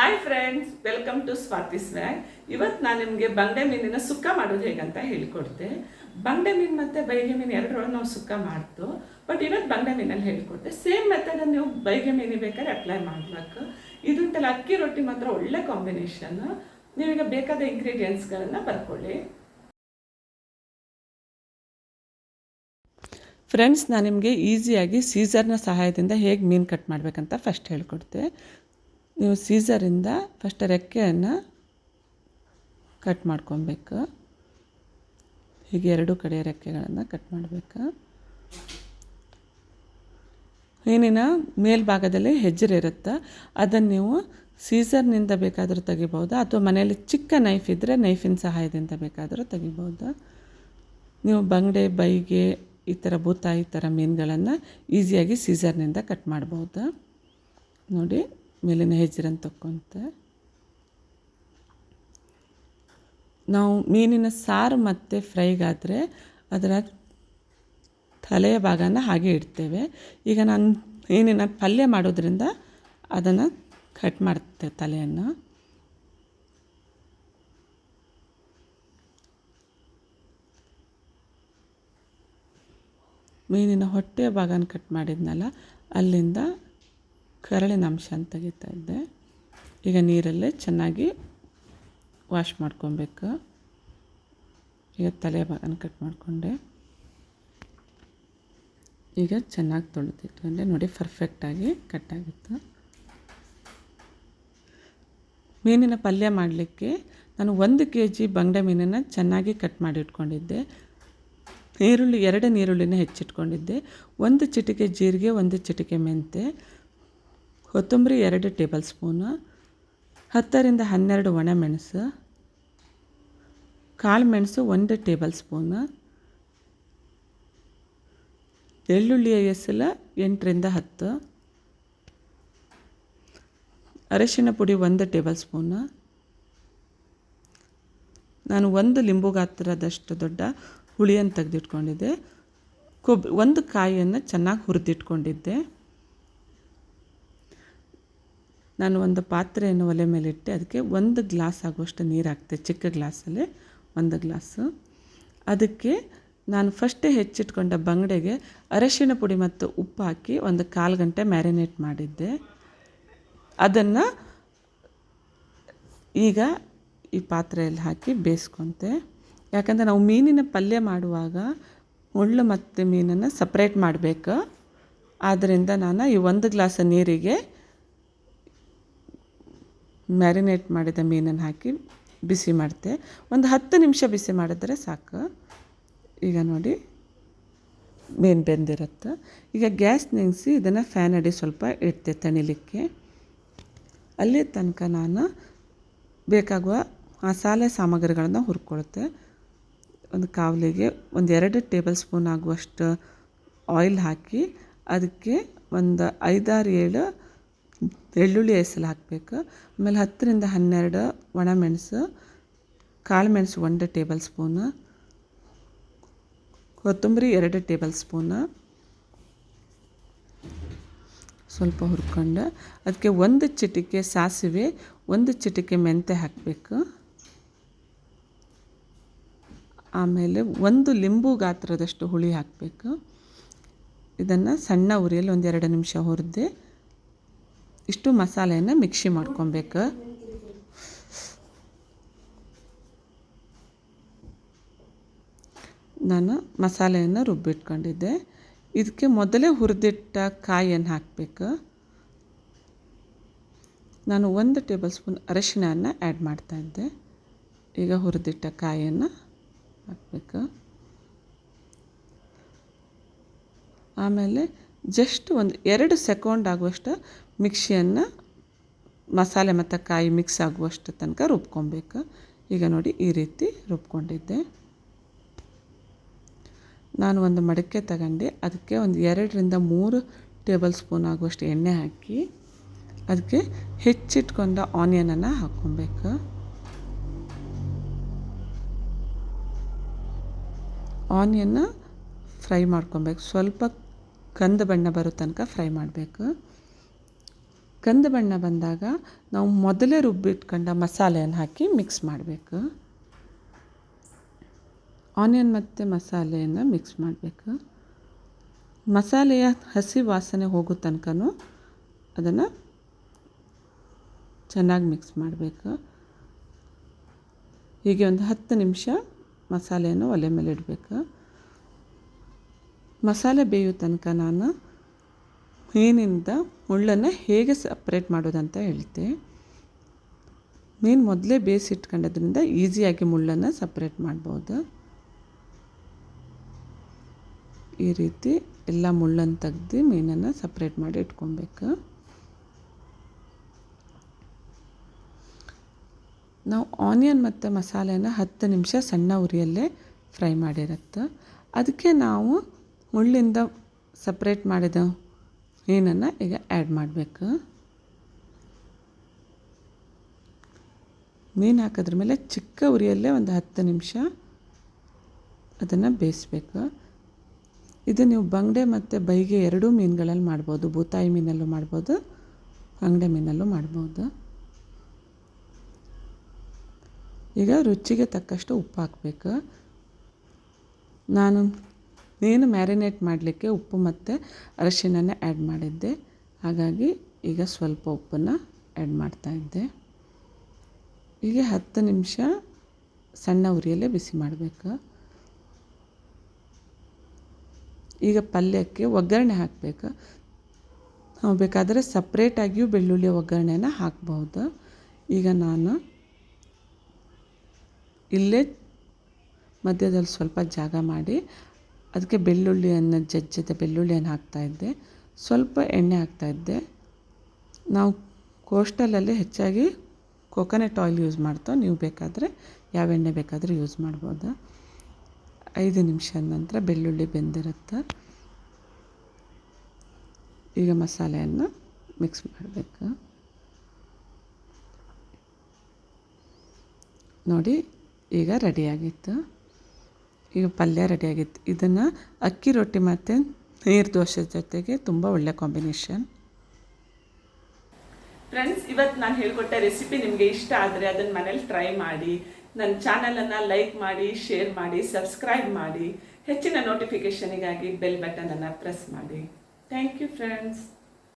Hi friends welcome to Swathi swag ಇವತ್ತು ನಾನು ನಿಮಗೆ ಬಂಗಡೆ ಮೀನಿನ ಸುಕ್ಕ ಮಾಡೋದು ಹೇಗಂತ ಹೇಳಿಕೊಡ್ತೆ. ಬಂಗಡೆ ಮೀನು ಮತ್ತು ಬೈಗೆ ಮೀನು ಎರಡರೊಳಗೆ ನಾವು ಸುಕ್ಕ ಮಾಡ್ತು. ಬಟ್ ಇವತ್ತು ಬಂಗಡೆ ಮೀನಲ್ಲಿ ಹೇಳಿಕೊಡ್ತೆ. ಸೇಮ್ ಮೆಥಡ್ ನೀವು ಬೈಗೆ ಮೀನು ಬೇಕಾದ್ರೆ ಅಪ್ಲೈ ಮಾಡ್ಬೇಕು ಇದುಂಟಲ್ಲ ಅಕ್ಕಿ ರೊಟ್ಟಿ ಮಾತ್ರ ಒಳ್ಳೆ ಕಾಂಬಿನೇಷನ್ ನೀವೀಗ ಬೇಕಾದ ಇಂಗ್ರೀಡಿಯೆಂಟ್ಸ್ಗಳನ್ನು ಬರ್ಕೊಳ್ಳಿ. ಫ್ರೆಂಡ್ಸ್ ನಾನು ನಿಮಗೆ ಈಸಿಯಾಗಿ ಸೀಸರ್ನ ಸಹಾಯದಿಂದ ಹೇಗೆ ಮೀನು ಕಟ್ ಮಾಡಬೇಕಂತ ಫಸ್ಟ್ ಹೇಳ್ಕೊಡ್ತೆ. ನೀವು ಸೀಸರಿಂದ ಫಸ್ಟ್ ರೆಕ್ಕೆಯನ್ನು ಕಟ್ ಮಾಡ್ಕೊಬೇಕು. ಹೀಗೆ ಎರಡು ಕಡೆ ರೆಕ್ಕೆಗಳನ್ನು ಕಟ್ ಮಾಡಬೇಕು. ಮೀನಿನ ಮೇಲ್ಭಾಗದಲ್ಲಿ ಹೆಜ್ಜರು ಇರುತ್ತೆ, ಅದನ್ನು ನೀವು ಸೀಸರ್ನಿಂದ ಬೇಕಾದರೂ ತೆಗಿಬೋದು ಅಥವಾ ಮನೆಯಲ್ಲಿ ಚಿಕ್ಕ ನೈಫ್ ಇದ್ದರೆ ನೈಫಿನ ಸಹಾಯದಿಂದ ಬೇಕಾದರೂ ತೆಗಿಬೋದು ನೀವು ಬಂಗಡೆ, ಬೈಗೆ, ಈ ಥರ ಭೂತ ಈ ಥರ ಮೀನುಗಳನ್ನು ಈಸಿಯಾಗಿ ಸೀಸರ್ನಿಂದ ಕಟ್ ಮಾಡ್ಬೋದು ನೋಡಿ. ಮೇಲಿನ ಹೆಜ್ಜೆರನ್ನು ತಕ್ಕೊಂತೆ. ನಾವು ಮೀನಿನ ಸಾರು ಮತ್ತು ಫ್ರೈಗಾದರೆ ಅದರ ತಲೆಯ ಭಾಗನ ಹಾಗೆ ಇಡ್ತೇವೆ. ಈಗ ನಾನು ಮೀನಿನ ಪಲ್ಯ ಮಾಡೋದ್ರಿಂದ ಅದನ್ನು ಕಟ್ ಮಾಡ್ತೆ ತಲೆಯನ್ನು. ಮೀನಿನ ಹೊಟ್ಟೆಯ ಭಾಗನ ಕಟ್ ಮಾಡಿದ್ನಲ್ಲ, ಅಲ್ಲಿಂದ ಕರಳಿನ ಅಂಶ ತೆಗಿತಾ ಇದ್ದೆ. ಈಗ ನೀರಲ್ಲೇ ಚೆನ್ನಾಗಿ ವಾಶ್ ಮಾಡ್ಕೊಬೇಕು. ಈಗ ತಲೆ ಭಾಗನ ಕಟ್ ಮಾಡಿಕೊಂಡೆ. ಈಗ ಚೆನ್ನಾಗಿ ತೊಳೆದಿಟ್ಕೊಂಡೆ ನೋಡಿ ಪರ್ಫೆಕ್ಟಾಗಿ ಕಟ್ಟಾಗಿತ್ತು ಮೀನಿನ ಪಲ್ಯ ಮಾಡಲಿಕ್ಕೆ ನಾನು ಒಂದು ಕೆ ಜಿ ಬಂಗಡೆ ಮೀನನ್ನು ಚೆನ್ನಾಗಿ ಕಟ್ ಮಾಡಿ ಇಟ್ಕೊಂಡಿದ್ದೆ. ಈರುಳ್ಳಿ, ಎರಡು ನೀರುಳ್ಳಿನ ಹೆಚ್ಚಿಟ್ಕೊಂಡಿದ್ದೆ. ಒಂದು ಚಿಟಿಕೆ ಜೀರಿಗೆ, ಒಂದು ಚಿಟಿಕೆ ಮೆಂತೆ ಕೊತ್ತಂಬರಿ ಎರಡು ಟೇಬಲ್ ಸ್ಪೂನು, ಹತ್ತರಿಂದ ಹನ್ನೆರಡು ಒಣಮೆಣಸು ಕಾಳು ಮೆಣಸು ಒಂದು ಟೇಬಲ್ ಸ್ಪೂನು ಎಳ್ಳುಳ್ಳಿಯ ಎಸಲ ಎಂಟರಿಂದ ಹತ್ತು ಅರಿಶಿಣ ಪುಡಿ ಒಂದು ಟೇಬಲ್ ಸ್ಪೂನು. ನಾನು ಒಂದು ಲಿಂಬು ಗಾತ್ರದಷ್ಟು ದೊಡ್ಡ ಹುಳಿಯನ್ನು ತೆಗೆದಿಟ್ಕೊಂಡಿದ್ದೆ. ಕೊಬ್ ಒಂದು ಕಾಯಿಯನ್ನು ಚೆನ್ನಾಗಿ ಹುರಿದಿಟ್ಕೊಂಡಿದ್ದೆ. ನಾನು ಒಂದು ಪಾತ್ರೆಯನ್ನು ಒಲೆ ಮೇಲೆ ಇಟ್ಟೆ ಅದಕ್ಕೆ ಒಂದು ಗ್ಲಾಸ್ ಆಗುವಷ್ಟು ನೀರು ಹಾಕ್ತೆ, ಚಿಕ್ಕ ಗ್ಲಾಸಲ್ಲಿ ಒಂದು ಗ್ಲಾಸು. ಅದಕ್ಕೆ ನಾನು ಫಸ್ಟೇ ಹೆಚ್ಚಿಟ್ಕೊಂಡ ಬಂಗಡೆಗೆ ಅರಶಿನ ಪುಡಿ ಮತ್ತು ಉಪ್ಪು ಹಾಕಿ ಒಂದು ಕಾಲು ಗಂಟೆ ಮ್ಯಾರಿನೇಟ್ ಮಾಡಿದ್ದೆ. ಅದನ್ನು ಈಗ ಈ ಪಾತ್ರೆಯಲ್ಲಿ ಹಾಕಿ ಬೇಯಿಸ್ಕೊತೆ. ಯಾಕಂದರೆ ನಾವು ಮೀನಿನ ಪಲ್ಯ ಮಾಡುವಾಗ ಮುಳ್ಳು ಮತ್ತು ಮೀನನ್ನು ಸಪ್ರೇಟ್ ಮಾಡಬೇಕು. ಆದ್ದರಿಂದ ನಾನು ಈ ಒಂದು ಗ್ಲಾಸ್ ನೀರಿಗೆ ಮ್ಯಾರಿನೇಟ್ ಮಾಡಿದ ಮೀನನ್ನು ಹಾಕಿ ಬಿಸಿ ಮಾಡ್ತೆ. ಒಂದು ಹತ್ತು ನಿಮಿಷ ಬಿಸಿ ಮಾಡಿದ್ರೆ ಸಾಕು. ಈಗ ನೋಡಿ, ಮೀನು ಬೆಂದಿರುತ್ತೆ. ಈಗ ಗ್ಯಾಸ್ ನೆನೆಸಿ ಇದನ್ನು ಫ್ಯಾನ್ ಅಡಿ ಸ್ವಲ್ಪ ಇಡ್ತೆ ತಣಿಲಿಕ್ಕೆ. ಅಲ್ಲಿ ತನಕ ನಾನು ಬೇಕಾಗುವ ಮಸಾಲೆ ಸಾಮಗ್ರಿಗಳನ್ನು ಹುರ್ಕೊಳುತ್ತೆ ಒಂದು ಕಾವಲಿಗೆ ಒಂದು ಎರಡು ಟೇಬಲ್ ಸ್ಪೂನ್ ಆಗುವಷ್ಟು ಆಯಿಲ್ ಹಾಕಿ, ಅದಕ್ಕೆ ಒಂದು ಐದಾರು ಏಳು ಬೆಳ್ಳುಳ್ಳಿ ಹೆಸಲು ಹಾಕಬೇಕು. ಆಮೇಲೆ ಹತ್ತರಿಂದ ಹನ್ನೆರಡು ಒಣಮೆಣಸು ಕಾಳು ಮೆಣಸು ಒಂದು ಟೇಬಲ್ ಸ್ಪೂನು, ಕೊತ್ತಂಬರಿ ಎರಡು ಟೇಬಲ್ ಸ್ಪೂನು, ಸ್ವಲ್ಪ ಹುರ್ಕೊಂಡು ಅದಕ್ಕೆ ಒಂದು ಚಿಟಿಕೆ ಸಾಸಿವೆ, ಒಂದು ಚಿಟಿಕೆ ಮೆಂತೆ ಹಾಕಬೇಕು. ಆಮೇಲೆ ಒಂದು ಲಿಂಬು ಗಾತ್ರದಷ್ಟು ಹುಳಿ ಹಾಕಬೇಕು. ಇದನ್ನು ಸಣ್ಣ ಉರಿಯಲ್ಲಿ ಒಂದೆರಡು ನಿಮಿಷ ಹುರಿದೆ ಇಷ್ಟು ಮಸಾಲೆಯನ್ನು ಮಿಕ್ಸಿ ಮಾಡ್ಕೊಬೇಕು. ನಾನು ಮಸಾಲೆಯನ್ನು ರುಬ್ಬಿಟ್ಕೊಂಡಿದ್ದೆ. ಇದಕ್ಕೆ ಮೊದಲೇ ಹುರಿದಿಟ್ಟ ಕಾಯಿಯನ್ನು ಹಾಕಬೇಕು. ನಾನು ಒಂದು ಟೇಬಲ್ ಸ್ಪೂನ್ ಅರಿಶಿಣವನ್ನು ಆ್ಯಡ್ ಮಾಡ್ತಾಯಿದ್ದೆ ಈಗ ಹುರಿದಿಟ್ಟ ಕಾಯಿಯನ್ನು ಹಾಕಬೇಕು. ಆಮೇಲೆ ಜಸ್ಟ್ ಒಂದು ಎರಡು ಸೆಕೆಂಡ್ ಆಗುವಷ್ಟು ಮಿಕ್ಸಿಯನ್ನು ಮಸಾಲೆ ಮತ್ತು ಕಾಯಿ ಮಿಕ್ಸ್ ಆಗುವಷ್ಟು ತನಕ ರುಬ್ಕೊಬೇಕು. ಈಗ ನೋಡಿ ಈ ರೀತಿ ರುಬ್ಕೊಂಡಿದ್ದೆ. ನಾನು ಒಂದು ಮಡಕೆ ತಗೊಂಡು. ಅದಕ್ಕೆ ಒಂದು ಎರಡರಿಂದ ಮೂರು ಟೇಬಲ್ ಸ್ಪೂನ್ ಆಗುವಷ್ಟು ಎಣ್ಣೆ ಹಾಕಿ ಅದಕ್ಕೆ ಹೆಚ್ಚಿಟ್ಕೊಂಡ ಆನಿಯನನ್ನು ಹಾಕ್ಕೊಬೇಕು. ಆನಿಯನ್ನ ಫ್ರೈ ಮಾಡ್ಕೊಬೇಕು. ಸ್ವಲ್ಪ ಕಂದು ಬಣ್ಣ ಬರೋ ತನಕ ಫ್ರೈ ಮಾಡಬೇಕು. ಕಂದು ಬಣ್ಣ ಬಂದಾಗ ನಾವು ಮೊದಲೇ ರುಬ್ಬಿಟ್ಕೊಂಡ ಮಸಾಲೆಯನ್ನು ಹಾಕಿ ಮಿಕ್ಸ್ ಮಾಡಬೇಕು. ಆನಿಯನ್ ಮತ್ತು ಮಸಾಲೆಯನ್ನು ಮಿಕ್ಸ್ ಮಾಡಬೇಕು. ಮಸಾಲೆಯ ಹಸಿ ವಾಸನೆ ಹೋಗೋ ತನಕನೂ ಅದನ್ನು ಚೆನ್ನಾಗಿ ಮಿಕ್ಸ್ ಮಾಡಬೇಕು. ಹೀಗೆ ಒಂದು ಹತ್ತು ನಿಮಿಷ ಮಸಾಲೆಯನ್ನು ಒಲೆ ಮೇಲೆ ಇಡಬೇಕು. ಮಸಾಲೆ ಬೇಯೋ ತನಕ ನಾನು ಮೀನಿಂದ ಮುಳ್ಳನ್ನು ಹೇಗೆ ಸಪ್ರೇಟ್ ಮಾಡೋದಂತ ಹೇಳ್ತೆ. ಮೀನು ಮೊದಲೇ ಬೇಯಿಸಿಟ್ಕೊಂಡದ್ರಿಂದ ಈಸಿಯಾಗಿ ಮುಳ್ಳನ್ನು ಸಪ್ರೇಟ್ ಮಾಡ್ಬೋದು. ಈ ರೀತಿ ಎಲ್ಲ ಮುಳ್ಳನ್ನು ತೆಗ್ದು ಮೀನನ್ನು ಸಪ್ರೇಟ್ ಮಾಡಿ ಇಟ್ಕೊಬೇಕು. ನಾವು ಆನಿಯನ್ ಮತ್ತು ಮಸಾಲೆನ ಹತ್ತು ನಿಮಿಷ ಸಣ್ಣ ಉರಿಯಲ್ಲೇ ಫ್ರೈ ಮಾಡಿರುತ್ತೆ. ಅದಕ್ಕೆ ನಾವು ಮುಳ್ಳಿಂದ ಸಪ್ರೇಟ್ ಮಾಡಿದ ಮೀನನ್ನು ಈಗ ಆ್ಯಡ್ ಮಾಡಬೇಕು. ಮೀನು ಹಾಕಿದ್ರ ಮೇಲೆ ಚಿಕ್ಕ ಉರಿಯಲ್ಲೇ ಒಂದು ಹತ್ತು ನಿಮಿಷ ಅದನ್ನು ಬೇಯಿಸ್ಬೇಕು. ಇದು ನೀವು ಬಂಗಡೆ ಮತ್ತು ಬೈಗೆ ಎರಡೂ ಮೀನುಗಳಲ್ಲಿ ಮಾಡ್ಬೋದು. ಬೂತಾಯಿ ಮೀನಲ್ಲೂ ಮಾಡ್ಬೋದು ಬಂಗಡೆ ಮೀನಲ್ಲೂ ಮಾಡ್ಬೋದು. ಈಗ ರುಚಿಗೆ ತಕ್ಕಷ್ಟು ಉಪ್ಪು ಹಾಕಬೇಕು. ನಾನು ಮೀನು ಮ್ಯಾರಿನೇಟ್ ಮಾಡಲಿಕ್ಕೆ ಉಪ್ಪು ಮತ್ತು ಅರಿಶಿಣನೇ ಆ್ಯಡ್ ಮಾಡಿದ್ದೆ. ಹಾಗಾಗಿ ಈಗ ಸ್ವಲ್ಪ ಉಪ್ಪನ್ನು ಆ್ಯಡ್ ಮಾಡ್ತಾಯಿದ್ದೆ ಈಗ ಹತ್ತು ನಿಮಿಷ ಸಣ್ಣ ಉರಿಯಲ್ಲೇ ಬಿಸಿ ಮಾಡಬೇಕು. ಈಗ ಪಲ್ಯಕ್ಕೆ ಒಗ್ಗರಣೆ ಹಾಕಬೇಕು. ನಾವು ಬೇಕಾದರೆ ಸಪ್ರೇಟಾಗಿಯೂ ಬೆಳ್ಳುಳ್ಳಿ ಒಗ್ಗರಣೆನ ಹಾಕ್ಬೋದು ಈಗ ನಾನು ಇಲ್ಲೇ ಮಧ್ಯದಲ್ಲಿ ಸ್ವಲ್ಪ ಜಾಗ ಮಾಡಿ ಅದಕ್ಕೆ ಬೆಳ್ಳುಳ್ಳಿಯನ್ನು ಜಜ್ಜಿದ ಬೆಳ್ಳುಳ್ಳಿಯನ್ನು ಹಾಕ್ತಾಯಿದ್ದೆ ಸ್ವಲ್ಪ ಎಣ್ಣೆ ಹಾಕ್ತಾಯಿದ್ದೆ ನಾವು ಕೋಸ್ಟಲಲ್ಲಿ ಹೆಚ್ಚಾಗಿ ಕೊಕೊನೆಟ್ ಆಯಿಲ್ ಯೂಸ್ ಮಾಡ್ತಾವೆ ನೀವು ಬೇಕಾದರೆ ಯಾವ ಎಣ್ಣೆ ಬೇಕಾದರೂ ಯೂಸ್ ಮಾಡ್ಬೋದು. ಐದು ನಿಮಿಷದ ನಂತರ ಬೆಳ್ಳುಳ್ಳಿ ಬೆಂದಿರುತ್ತೆ. ಈಗ ಮಸಾಲೆಯನ್ನು ಮಿಕ್ಸ್ ಮಾಡಬೇಕು. ನೋಡಿ, ಈಗ ರೆಡಿಯಾಗಿತ್ತು ಈಗ ಪಲ್ಯ ರೆಡಿಯಾಗಿತ್ತು ಇದನ್ನು ಅಕ್ಕಿ ರೊಟ್ಟಿ ಮತ್ತು ನೀರು ದೋಸೆ ಜೊತೆಗೆ ತುಂಬ ಒಳ್ಳೆ ಕಾಂಬಿನೇಷನ್ ಫ್ರೆಂಡ್ಸ್ ಇವತ್ತು ನಾನು ಹೇಳ್ಕೊಟ್ಟ ರೆಸಿಪಿ ನಿಮಗೆ ಇಷ್ಟ ಆದರೆ ಅದನ್ನು ಮನೇಲಿ ಟ್ರೈ ಮಾಡಿ ನನ್ನ ಚಾನಲನ್ನು ಲೈಕ್ ಮಾಡಿ ಶೇರ್ ಮಾಡಿ ಸಬ್ಸ್ಕ್ರೈಬ್ ಮಾಡಿ. ಹೆಚ್ಚಿನ ನೋಟಿಫಿಕೇಷನಿಗಾಗಿ ಬೆಲ್ ಬಟನನ್ನು ಪ್ರೆಸ್ ಮಾಡಿ. Thank you friends